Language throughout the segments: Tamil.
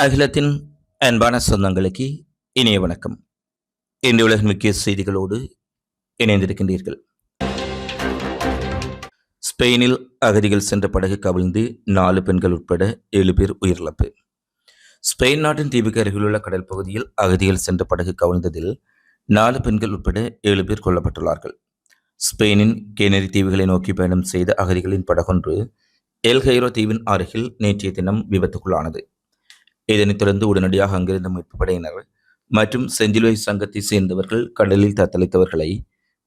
அகிலத்தின் அன்பான சொந்தங்களுக்கு இனிய வணக்கம். இன்று உலகின் முக்கிய செய்திகளோடு இணைந்திருக்கின்றீர்கள். ஸ்பெயினில் அகதிகள் சென்ற படகு கவிழ்ந்து நாலு பெண்கள் உட்பட ஏழு பேர் உயிரிழப்பு. ஸ்பெயின் நாட்டின் தீவுக்கு அருகிலுள்ள கடல் பகுதியில் அகதிகள் சென்ற படகு கவிழ்ந்ததில் நாலு பெண்கள் உட்பட ஏழு பேர் கொல்லப்பட்டுள்ளார்கள். ஸ்பெயினின் கேனரி தீவுகளை நோக்கி பயணம் செய்த அகதிகளின் படகொன்று எல் ஹைரோ தீவின் அருகில் நேற்றைய தினம் விபத்துக்குள்ளானது. இதனைத் தொடர்ந்து உடனடியாக அங்கிருந்த மீட்பு படையினர் மற்றும் செஞ்சிலுவை சங்கத்தை சேர்ந்தவர்கள் கடலில் தத்தளித்தவர்களை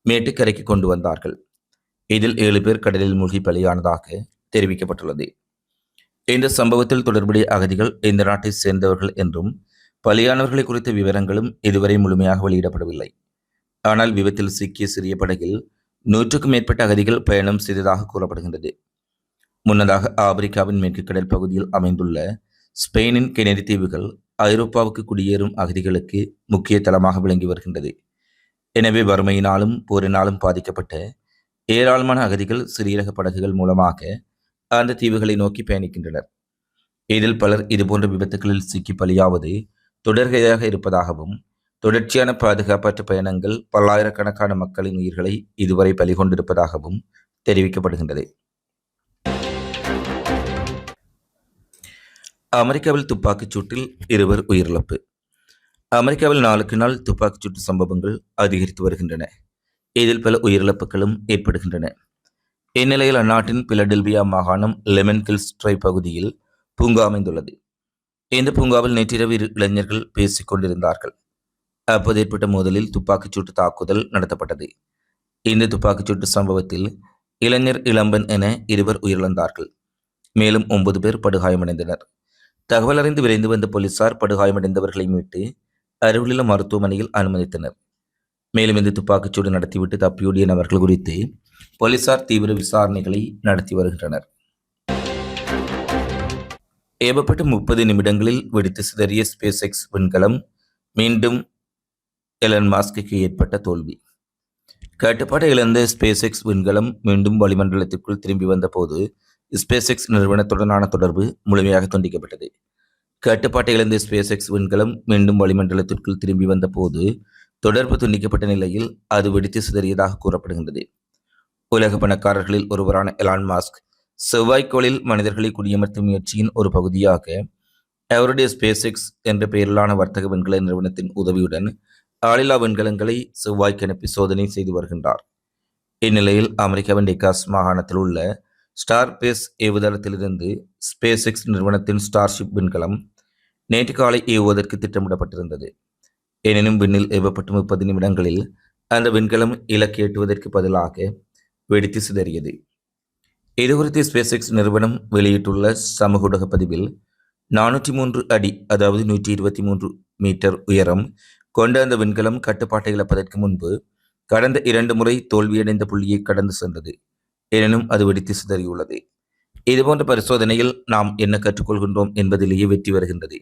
மேட்டுக்கரைக்கு கொண்டு வந்தார்கள். இதில் ஏழு பேர் கடலில் மூழ்கி பலியானதாக தெரிவிக்கப்பட்டுள்ளது. இந்த சம்பவத்தில் தொடர்புடைய அகதிகள் இந்த நாட்டை சேர்ந்தவர்கள் என்றும் பலியானவர்களை குறித்த விவரங்களும் இதுவரை முழுமையாக வெளியிடப்படவில்லை. ஆனால் விபத்தில் சிக்கிய சிறிய படகில் நூற்றுக்கும் மேற்பட்ட அகதிகள் பயணம் செய்ததாக கூறப்படுகின்றது. முன்னதாக ஆப்பிரிக்காவின் மேற்கு கடல் பகுதியில் அமைந்துள்ள ஸ்பெயினின் கெனரி தீவுகள் ஐரோப்பாவுக்கு குடியேறும் அகதிகளுக்கு முக்கிய தளமாக விளங்கி வருகின்றது. எனவே வறுமையினாலும் போரினாலும் பாதிக்கப்பட்ட ஏராளமான அகதிகள் சிறியரக படகுகள் மூலமாக அந்த தீவுகளை நோக்கி பயணிக்கின்றனர். இதில் பலர் இதுபோன்ற விபத்துகளில் சிக்கி பலியாவது தொடர்கையாக இருப்பதாகவும் தொடர்ச்சியான பாதுகாப்பற்ற பயணங்கள் பல்லாயிரக்கணக்கான மக்களின் உயிர்களை இதுவரை பலி கொண்டிருப்பதாகவும் தெரிவிக்கப்படுகின்றது. அமெரிக்காவில் துப்பாக்கிச் சூட்டில் இருவர் உயிரிழப்பு. அமெரிக்காவில் நாளுக்கு நாள் துப்பாக்கிச் சூட்டு சம்பவங்கள் அதிகரித்து வருகின்றன. இதில் பல உயிரிழப்புகளும் ஏற்படுகின்றன. இந்நிலையில் அந்நாட்டின் பிலடெல்பியா மாகாணம் லெமன் கில்ஸ் ட்ரை பகுதியில் பூங்கா அமைந்துள்ளது. இந்த பூங்காவில் நேற்றிரவு இரு இளைஞர்கள் பேசிக் கொண்டிருந்தார்கள். அப்போது ஏற்பட்ட மோதலில் துப்பாக்கிச் சூட்டு தாக்குதல் நடத்தப்பட்டது. இந்த துப்பாக்கிச் சூட்டு சம்பவத்தில் இளைஞர் இளம்பன் என இருவர் உயிரிழந்தார்கள். மேலும் ஒன்பது பேர் படுகாயமடைந்தனர். தகவல் அறிந்து விரைந்து வந்த போலீசார் படுகாயமடைந்தவர்களை மீட்டு அருகிலுள்ள மருத்துவமனையில் அனுமதித்தனர். மேலும் இந்த துப்பாக்கிச்சூடு நடத்திவிட்டு தப்பியோடிய நபர்கள் குறித்து போலீசார் தீவிர விசாரணைகளை நடத்தி வருகின்றனர். ஏவப்பட்ட முப்பது நிமிடங்களில் வெடித்து சிதறிய ஸ்பேஸ் எக்ஸ் விண்கலம் மீண்டும் எலன் மாஸ்க்கு ஏற்பட்ட தோல்வி. கட்டுப்பாட்டை இழந்த ஸ்பேஸ் எக்ஸ் விண்கலம் மீண்டும் வளிமண்டலத்திற்குள் திரும்பி வந்தபோது ஸ்பேஸ் எக்ஸ் நிறுவனத்துடனான தொடர்பு முழுமையாக துண்டிக்கப்பட்டது. கட்டுப்பாட்டை இழந்த ஸ்பேஸ் எக்ஸ் விண்கலம் மீண்டும் வளிமண்டலத்திற்குள் திரும்பி வந்தபோது தொடர்பு துண்டிக்கப்பட்ட நிலையில் அது வெடித்து சிதறியதாக கூறப்படுகின்றது. உலக பணக்காரர்களில் ஒருவரான எலான் மாஸ்க் செவ்வாய்க்கோளில் மனிதர்களை குடியமர்த்தும் முயற்சியின் ஒரு பகுதியாக அவருடைய ஸ்பேஸ் எக்ஸ் என்ற பெயரிலான வர்த்தக விண்கல நிறுவனத்தின் உதவியுடன் ஆளில்லா விண்கலங்களை செவ்வாய்க்கு அனுப்பி சோதனை செய்து வருகின்றார். இந்நிலையில் அமெரிக்காவின் டெக்காஸ் மாகாணத்தில் உள்ள ஸ்டார் பேஸ் ஏவுதளத்திலிருந்து ஸ்பேஸ் எக்ஸ் நிறுவனத்தின் ஸ்டார்ஷிப் விண்கலம் நேற்று காலை ஏவுவதற்கு திட்டமிடப்பட்டிருந்தது. எனினும் விண்ணில் ஏவப்பட்ட முப்பது நிமிடங்களில் அந்த விண்கலம் இலக்கு எட்டுவதற்கு பதிலாக வெடித்து சிதறியது. இதுகுறித்து ஸ்பேஸ் எக்ஸ் நிறுவனம் வெளியிட்டுள்ள சமூக ஊடக பதிவில் நானூற்றி மூன்று அடி அதாவது நூற்றி இருபத்தி மூன்று மீட்டர் உயரம் கொண்ட அந்த விண்கலம் கட்டுப்பாட்டை இழப்பதற்கு முன்பு கடந்த இரண்டு முறை தோல்வியடைந்த புள்ளியை கடந்து சென்றது. எனினும் அது வெடித்து சிதறியுள்ளது. இதுபோன்ற பரிசோதனையில் நாம் என்ன கற்றுக்கொள்கின்றோம் என்பதிலேயே வெற்றி வருகின்றது.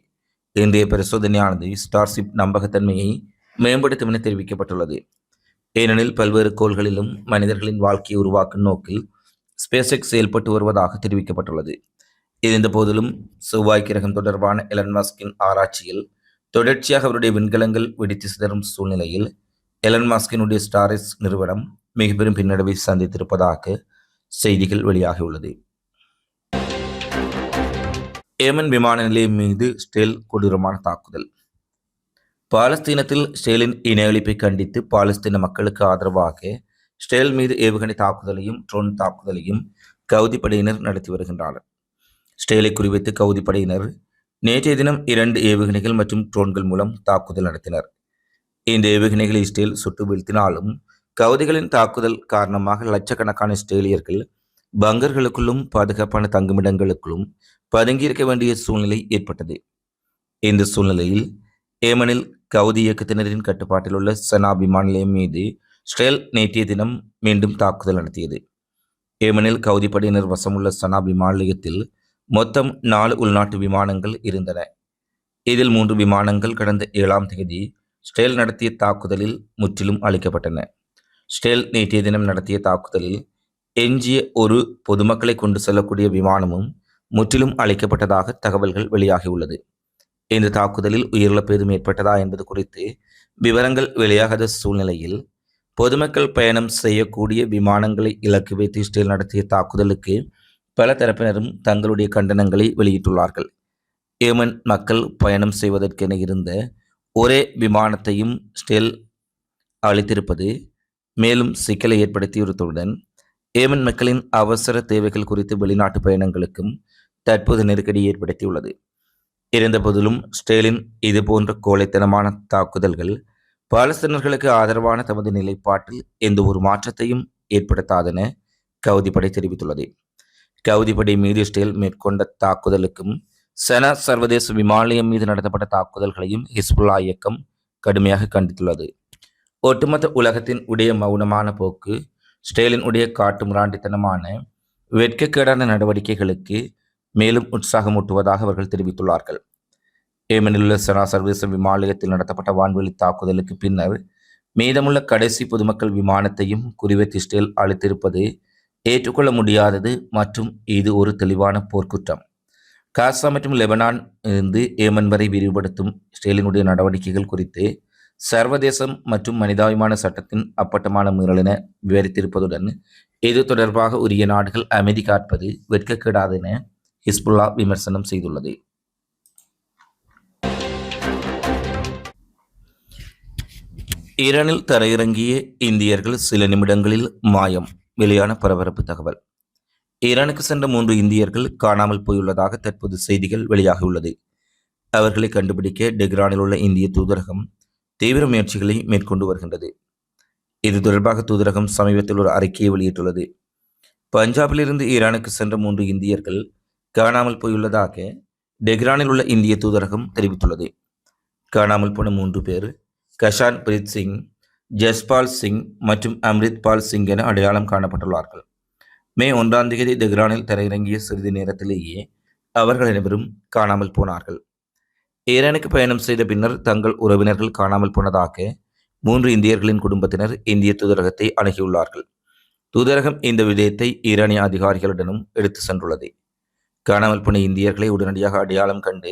இன்றைய பரிசோதனையானது ஸ்டார்ஷிப் நம்பகத்தன்மையை மேம்படுத்தும் என தெரிவிக்கப்பட்டுள்ளது. ஏனெனில் பல்வேறு கோள்களிலும் மனிதர்களின் வாழ்க்கையை உருவாக்கும் நோக்கில் ஸ்பேஸ் செயல்பட்டு வருவதாக தெரிவிக்கப்பட்டுள்ளது. இருந்த போதிலும் செவ்வாய் கிரகம் தொடர்பான எலன் மாஸ்கின் ஆராய்ச்சியில் தொடர்ச்சியாக அவருடைய விண்கலங்கள் வெடித்து சிதறும் சூழ்நிலையில் எலன் மாஸ்கினுடைய ஸ்டாரிஸ் நிறுவனம் மிக பெரும் பின்னடைவை சந்தித்திருப்பதாக செய்திகள் வெளியாகியுள்ளது. ஏமன் விமான நிலையம் மீது ஸ்டேல் கொடூரமான தாக்குதல். பாலஸ்தீனத்தில் ஸ்டேலின் இன அழிப்பை கண்டித்து பாலஸ்தீன மக்களுக்கு ஆதரவாக ஸ்டேல் மீது ஏவுகணை தாக்குதலையும் ட்ரோன் தாக்குதலையும் கவுதி படையினர் நடத்தி வருகின்றனர். ஸ்டேலை குறிவைத்து கவுதி படையினர் நேற்றைய தினம் இரண்டு ஏவுகணைகள் மற்றும் ட்ரோன்கள் மூலம் தாக்குதல் நடத்தினர். இந்த ஏவுகணைகளை ஸ்டேல் சுட்டு வீழ்த்தினாலும் கவுதிகளின் தாக்குதல் காரணமாக லட்சக்கணக்கான இஸ்ரேலியர்கள் பங்கர்களுக்குள்ளும் பாதுகாப்பான தங்குமிடங்களுக்குள்ளும் பதுங்கியிருக்க வேண்டிய சூழ்நிலை ஏற்பட்டது. இந்த சூழ்நிலையில் ஏமனில் கவுதி இயக்கத்தினரின் கட்டுப்பாட்டில் உள்ள சனா விமான நிலையம் மீது ஸ்ட்ரேல் நேற்றைய தினம் மீண்டும் தாக்குதல் நடத்தியது. ஏமனில் கவுதி படையினர் வசமுள்ள சனா விமான நிலையத்தில் மொத்தம் நாலு உள்நாட்டு விமானங்கள் இருந்தன. இதில் மூன்று விமானங்கள் கடந்த ஏழாம் தேதி ஸ்டேல் நடத்திய தாக்குதலில் முற்றிலும் அளிக்கப்பட்டன ஸ்டேல் நேற்றைய தினம் நடத்திய தாக்குதலில் எஞ்சிய ஒரு பொதுமக்களை கொண்டு செல்லக்கூடிய விமானமும் முற்றிலும் அழைக்கப்பட்டதாக தகவல்கள் வெளியாகியுள்ளது. இந்த தாக்குதலில் உயிரிழப்பு எதுவும் ஏற்பட்டதா என்பது குறித்து விவரங்கள் வெளியாகாத சூழ்நிலையில் பொதுமக்கள் பயணம் செய்யக்கூடிய விமானங்களை இலக்கு வைத்து இஸ்ரேல் நடத்திய தாக்குதலுக்கு பல தரப்பினரும் தங்களுடைய கண்டனங்களை வெளியிட்டுள்ளார்கள். ஏமன் மக்கள் பயணம் செய்வதற்கென இருந்த ஒரே விமானத்தையும் ஸ்டெல் அளித்திருப்பது மேலும் சிக்கலை ஏற்படுத்தியுள்ளதுடன் ஏமன் மக்களின் அவசர தேவைகள் குறித்து வெளிநாட்டு பயணங்களுக்கும் தற்போது நெருக்கடி ஏற்படுத்தியுள்ளது. இருந்தபோதிலும் ஸ்டேலின் இதுபோன்ற கோழைத்தனமான தாக்குதல்கள் பாலஸ்தீனர்களுக்கு ஆதரவான தமது நிலைப்பாட்டில் எந்த ஒரு மாற்றத்தையும் ஏற்படுத்தாதென கவுதிப்படை தெரிவித்துள்ளது. கவுதிப்படை மீது இஸ்ரேல் மேற்கொண்ட தாக்குதலுக்கும் செனா சர்வதேச விமானியம் மீது நடத்தப்பட்ட தாக்குதல்களையும் ஹிஸ்புல்லா இயக்கம் கடுமையாக கண்டித்துள்ளது. ஒட்டுமொத்த உலகத்தின் உடைய மௌனமான போக்கு ஸ்டேலின் உடைய காட்டு முராண்டித்தனமான வெட்கக்கேடான நடவடிக்கைகளுக்கு மேலும் உற்சாகமூட்டுவதாக அவர்கள் தெரிவித்துள்ளார்கள். ஏமனில் உள்ள செனா சர்வதேச விமானத்தில் நடத்தப்பட்ட வான்வெளி தாக்குதலுக்கு பின்னர் மீதமுள்ள கடைசி பொதுமக்கள் விமானத்தையும் குறிவைத்து ஸ்டேல் அளித்திருப்பது ஏற்றுக்கொள்ள முடியாதது மற்றும் இது ஒரு தெளிவான போர்க்குற்றம். காசா மற்றும் லெபனான் இருந்து ஏமன் வரை விரிவுபடுத்தும் ஸ்டேலினுடைய நடவடிக்கைகள் குறித்து சர்வதேசம் மற்றும் மனிதாபிமான சட்டத்தின் அப்பட்டமான மீறல் என விவரித்திருப்பதுடன் இது தொடர்பாக உரிய நாடுகள் அமைதி காட்பது வெட்கக்கேடாது என ஹிஸ்புல்லா விமர்சனம் செய்துள்ளது. ஈரானில் தரையிறங்கிய இந்தியர்கள் சில நிமிடங்களில் மாயம் வெளியான பரபரப்பு தகவல். ஈரானுக்கு சென்ற மூன்று இந்தியர்கள் காணாமல் போயுள்ளதாக தற்போது செய்திகள் வெளியாகியுள்ளது. அவர்களை கண்டுபிடிக்க டெக்ரானில் உள்ள இந்திய தூதரகம் தீவிர முயற்சிகளை மேற்கொண்டு வருகின்றது. இது தொடர்பாக தூதரகம் சமீபத்தில் ஒரு அறிக்கையை வெளியிட்டுள்ளது. பஞ்சாபிலிருந்து ஈரானுக்கு சென்ற மூன்று இந்தியர்கள் காணாமல் போயுள்ளதாக டெக்ரானில் உள்ள இந்திய தூதரகம் தெரிவித்துள்ளது. காணாமல் போன மூன்று பேர் கஷான் பிரீத் சிங் ஜஸ்பால் சிங் மற்றும் அம்ரித் பால் சிங் என அடையாளம் காணப்பட்டுள்ளார்கள். மே ஒன்றாம் தேதி தெஹ்ரானில் தரையிறங்கிய சிறிது நேரத்திலேயே அவர்கள் அனைவரும் காணாமல் போனார்கள். ஈரானுக்கு பயணம் செய்த பின்னர் தங்கள் உறவினர்கள் காணாமல் போனதாக மூன்று இந்தியர்களின் குடும்பத்தினர் இந்திய தூதரகத்தை அணுகியுள்ளார்கள். தூதரகம் இந்த விடயத்தை ஈரானிய அதிகாரிகளுடனும் எடுத்து சென்றுள்ளது. காணாமல் போன இந்தியர்களை உடனடியாக அடையாளம் கண்டு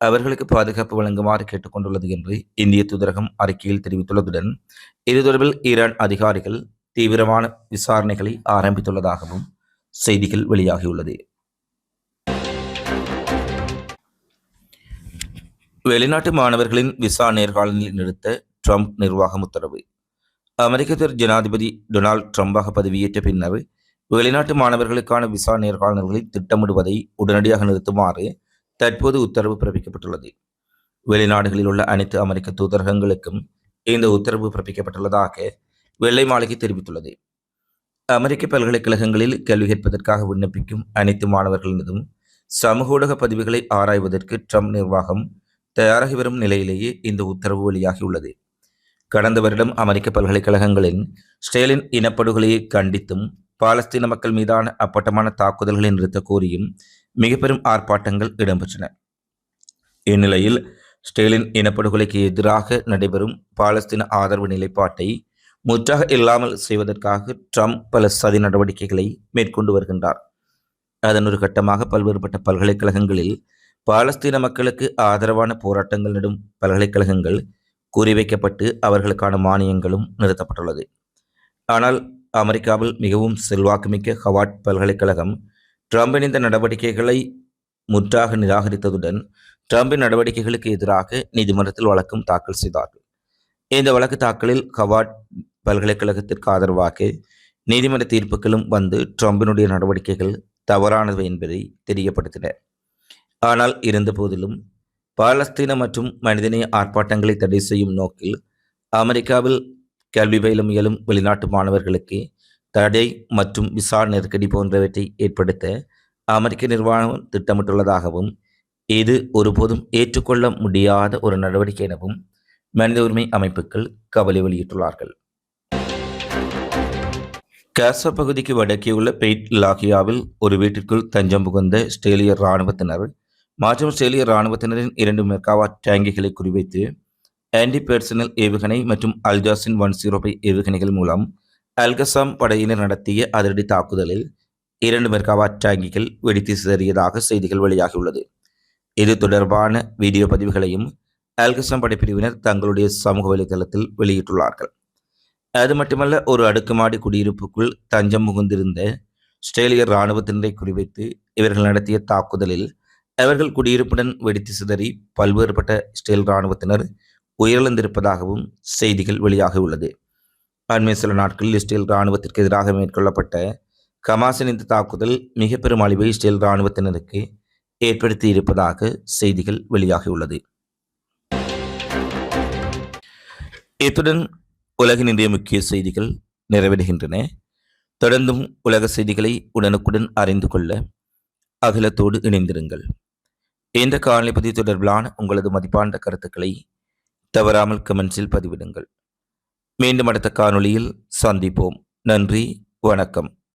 அவர்களுக்கு பாதுகாப்பு வழங்குமாறு கேட்டுக்கொண்டுள்ளது என்று இந்திய தூதரகம் அறிக்கையில் தெரிவித்துள்ளதுடன் இது தொடர்பில் ஈரான் அதிகாரிகள் தீவிரமான விசாரணைகளை ஆரம்பித்துள்ளதாகவும் செய்திகள் வெளியாகியுள்ளது. வெளிநாட்டு மாணவர்களின் விசா நேர்காணலில் நிறுத்த ட்ரம்ப் நிர்வாகம் உத்தரவு. அமெரிக்க ஜனாதிபதி டொனால்ட் ட்ரம்பாக பதவியேற்ற பின்னர் வெளிநாட்டு மாணவர்களுக்கான விசா நேர்காணல்களை திட்டமிடுவதை உடனடியாக நிறுத்துமாறு தற்போது உத்தரவு பிறப்பிக்கப்பட்டுள்ளது. வெளிநாடுகளில் உள்ள அனைத்து அமெரிக்க தூதரகங்களுக்கும் இந்த உத்தரவு பிறப்பிக்கப்பட்டுள்ளதாக வெள்ளை மாளிகை தெரிவித்துள்ளது. அமெரிக்க பல்கலைக்கழகங்களில் கல்வி கேட்பதற்காக விண்ணப்பிக்கும் அனைத்து மாணவர்களினதும் சமூக ஊடக பதிவுகளை ஆராய்வதற்கு ட்ரம்ப் நிர்வாகம் தயாராகி வரும் நிலையிலேயே இந்த உத்தரவு வெளியாகியுள்ளது. கடந்த வருடம் அமெரிக்க பல்கலைக்கழகங்களின் ஸ்டேலின் இனப்படுகொலையை கண்டித்தும் பாலஸ்தீன மக்கள் மீதான அப்பட்டமான தாக்குதல்களை நிறுத்த கோரியும் மிக பெரும் ஆர்ப்பாட்டங்கள் இடம்பெற்றன. இந்நிலையில் ஸ்டேலின் இனப்படுகொலைக்கு எதிராக நடைபெறும் பாலஸ்தீன ஆதரவு நிலைப்பாட்டை முற்றாக இல்லாமல் செய்வதற்காக ட்ரம்ப் பல சதி நடவடிக்கைகளை மேற்கொண்டு வருகின்றார். அதன் ஒரு கட்டமாக பல்வேறுபட்ட பல்கலைக்கழகங்களில் பாலஸ்தீன மக்களுக்கு ஆதரவான போராட்டங்கள் நடும் பல்கலைக்கழகங்கள் குறிவைக்கப்பட்டு அவர்களுக்கான மானியங்களும் நிறுத்தப்பட்டுள்ளது. ஆனால் அமெரிக்காவில் மிகவும் செல்வாக்குமிக்க ஹவாட் பல்கலைக்கழகம் ட்ரம்பின் இந்த நடவடிக்கைகளை முற்றாக நிராகரித்ததுடன் ட்ரம்பின் நடவடிக்கைகளுக்கு எதிராக நீதிமன்றத்தில் வழக்கும் தாக்கல் செய்தார்கள். இந்த வழக்கு தாக்கலில் ஹவாட் பல்கலைக்கழகத்திற்கு ஆதரவாக நீதிமன்ற தீர்ப்புகளும் வந்து ட்ரம்பினுடைய நடவடிக்கைகள் தவறானவை என்பதை தெரியப்படுத்தின ஆனால் இருந்தபோதிலும் பாலஸ்தீன மற்றும் மனிதநேய ஆர்ப்பாட்டங்களை தடை செய்யும் நோக்கில் அமெரிக்காவில் கல்வி பயிலும் முயலும் வெளிநாட்டு மாணவர்களுக்கு தடை மற்றும் விசா நெருக்கடி போன்றவற்றை ஏற்படுத்த அமெரிக்க நிர்வாகம் திட்டமிட்டுள்ளதாகவும் இது ஒருபோதும் ஏற்றுக்கொள்ள முடியாத ஒரு நடவடிக்கை எனவும் மனித உரிமை அமைப்புகள் கவலை வெளியிட்டுள்ளார்கள். காசா பகுதிக்கு வடக்கே உள்ள பெய்ட் லாகியாவில் ஒரு வீட்டிற்குள் தஞ்சம் புகுந்த ஆஸ்திரேலிய இராணுவத்தினர் மற்றும் ஆஸ்திரேலிய இராணுவத்தினரின் இரண்டு மெகாவாட் டேங்கிகளை குறிவைத்து ஆன்டி பெர்சனல் ஏவுகணை மற்றும் அல்ஜாசின் ஒன் ஜீரோ பை ஏவுகணைகள் மூலம் அல்கசாம் படையினர் நடத்திய அதிரடி தாக்குதலில் இரண்டு மெர்காவாட் டேங்கிகள் வெடித்து சிதறியதாக செய்திகள் வெளியாகியுள்ளது. இது தொடர்பான வீடியோ பதிவுகளையும் அல்கசாம் படைப்பிரிவினர் தங்களுடைய சமூக வலைதளத்தில் வெளியிட்டுள்ளார்கள். அது மட்டுமல்ல ஒரு அடுக்குமாடி குடியிருப்புக்குள் தஞ்சம் புகுந்திருந்த ஆஸ்திரேலிய இராணுவத்தினரை குறிவைத்து இவர்கள் நடத்திய தாக்குதலில் அவர்கள் குடியிருப்புடன் வெடித்து சிதறி பல்வேறுபட்ட இஸ்ரேல் இராணுவத்தினர் உயிரிழந்திருப்பதாகவும் செய்திகள் வெளியாகியுள்ளது அண்மை சில நாட்களில் இஸ்ரேல் இராணுவத்திற்கு எதிராக மேற்கொள்ளப்பட்ட கமாசின் இந்த தாக்குதல் மிக பெரும் அழிவை இஸ்ரேல் இராணுவத்தினருக்கு ஏற்படுத்தி இருப்பதாக செய்திகள் வெளியாகியுள்ளது இத்துடன் உலகின் இன்றைய முக்கிய செய்திகள் நிறைவடைகின்றன. தொடர்ந்தும் உலக செய்திகளை உடனுக்குடன் அறிந்து கொள்ள அகிலத்தோடு இணைந்திருங்கள். இந்த காணொலி பதிவு தொடர்பிலான உங்களது மதிப்பான கருத்துக்களை தவறாமல் கமெண்ட்ஸில் பதிவிடுங்கள். மீண்டும் அடுத்த காணொளியில் சந்திப்போம். நன்றி வணக்கம்.